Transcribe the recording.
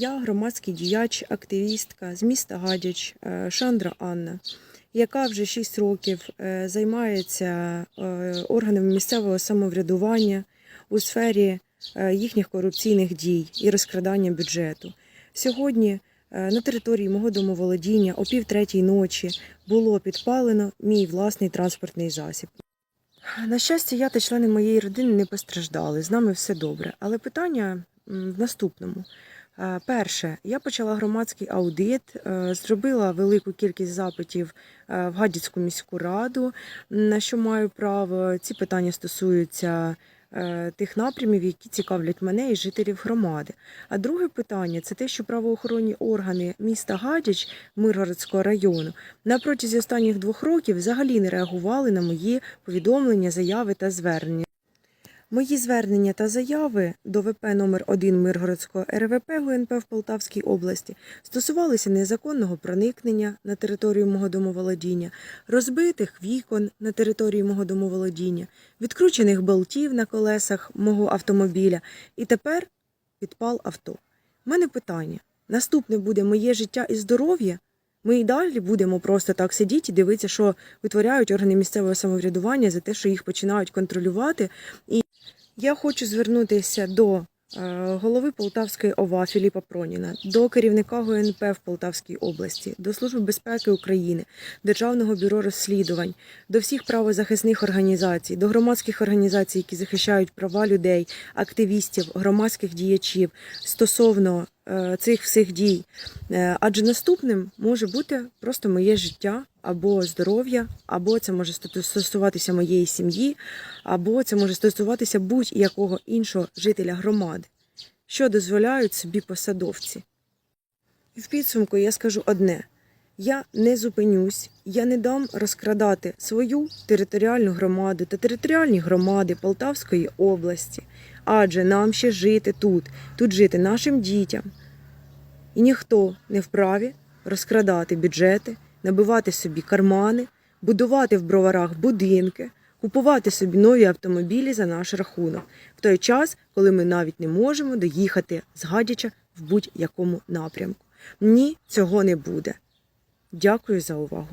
Я громадський діяч, активістка з міста Гадяч е, Шандра Анна, яка вже 6 років е, займається е, органами місцевого самоврядування у сфері їхніх корупційних дій і розкрадання бюджету. Сьогодні на території мого домоволодіння о пів третій ночі було підпалено мій власний транспортний засіб. На щастя, я та члени моєї родини не постраждали. З нами все добре. Але питання в наступному. Е, Перше, я почала громадський аудит, е, зробила велику кількість запитів е, в Гадяцьку міську раду, на що маю право. Ці питання стосуються тих напрямів, які цікавлять мене і жителів громади. А друге питання це те, що правоохоронні органи міста Гадяч Миргородського району на протязі останніх двох років взагалі не реагували на мої повідомлення, заяви та звернення. Мої звернення та заяви до ВП номер 1 Миргородського РВП ГУНП в Полтавській області стосувалися незаконного проникнення на територію мого домоволодіння, розбитих вікон на території мого домоволодіння, відкручених болтів на колесах мого автомобіля і тепер підпал авто. У мене питання: наступне буде моє життя і здоров'я? Ми і далі будемо просто так сидіти і дивитися, що витворяють органи місцевого самоврядування за те, що їх починають контролювати. І я хочу звернутися до е, голови Полтавської ОВА Філіпа Проніна, до керівника ГНП в Полтавській області, до Служби безпеки України, Державного бюро розслідувань, до всіх правозахисних організацій, до громадських організацій, які захищають права людей, активістів, громадських діячів стосовно цих всіх дій. Е, Адже наступним може бути просто моє життя або здоров'я, або це може стосуватися моєї сім'ї, або це може стосуватися будь-якого іншого жителя громади, що дозволяють собі посадовці. В підсумку я скажу одне: я не зупинюсь, я не дам розкрадати свою територіальну громаду та територіальні громади Полтавської області, адже нам ще жити тут, тут жити нашим дітям. І ніхто не вправі розкрадати бюджети, набивати собі кармани, будувати в броварах будинки, купувати собі нові автомобілі за наш рахунок, в той час, коли ми навіть не можемо доїхати з Гадяча в будь-якому напрямку. Ні, цього не буде. Дякую за увагу.